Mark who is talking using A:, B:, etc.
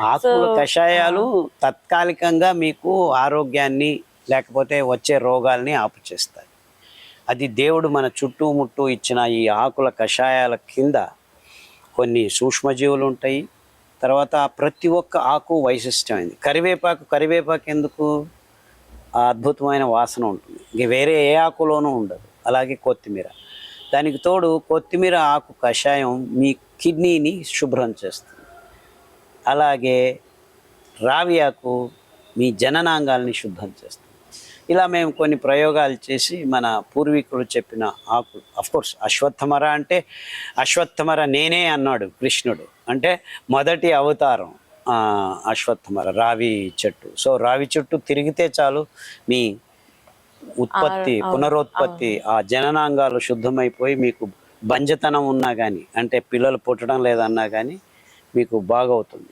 A: ఆకుల కషాయాలు తాత్కాలికంగా మీకు ఆరోగ్యాన్ని లేకపోతే వచ్చే రోగాల్ని ఆపుచేస్తాయి అది దేవుడు మన చుట్టుముట్టు ఇచ్చిన ఈ ఆకుల కషాయాల కింద కొన్ని సూక్ష్మజీవులు ఉంటాయి. తర్వాత ప్రతి ఒక్క ఆకు వైశిష్టమైంది. కరివేపాకు కరివేపాకు ఎందుకు? అద్భుతమైన వాసన ఉంటుంది. ఇంక వేరే ఏ ఆకులోనూ ఉండదు. అలాగే కొత్తిమీర. దానికి తోడు కొత్తిమీర ఆకు కషాయం మీ కిడ్నీని శుభ్రం చేస్తుంది. అలాగే రావి ఆకు మీ జననాంగాల్ని శుభ్రం చేస్తుంది. ఇలా మేము కొన్ని ప్రయోగాలు చేసి మన పూర్వీకులు చెప్పిన ఆకు కోర్స్ అశ్వత్థమర అంటే అశ్వత్థమర నేనే అన్నాడు కృష్ణుడు. అంటే మొదటి అవతారం అశ్వత్థమర రావి చెట్టు. సో రావి చెట్టు తిరిగితే చాలు మీ ఉత్పత్తి పునరుత్పత్తి ఆ జననాంగాలు శుద్ధమైపోయి మీకు బంజతనం ఉన్నా కానీ అంటే పిల్లలు పుట్టడం లేదన్నా కానీ మీకు బాగవుతుంది.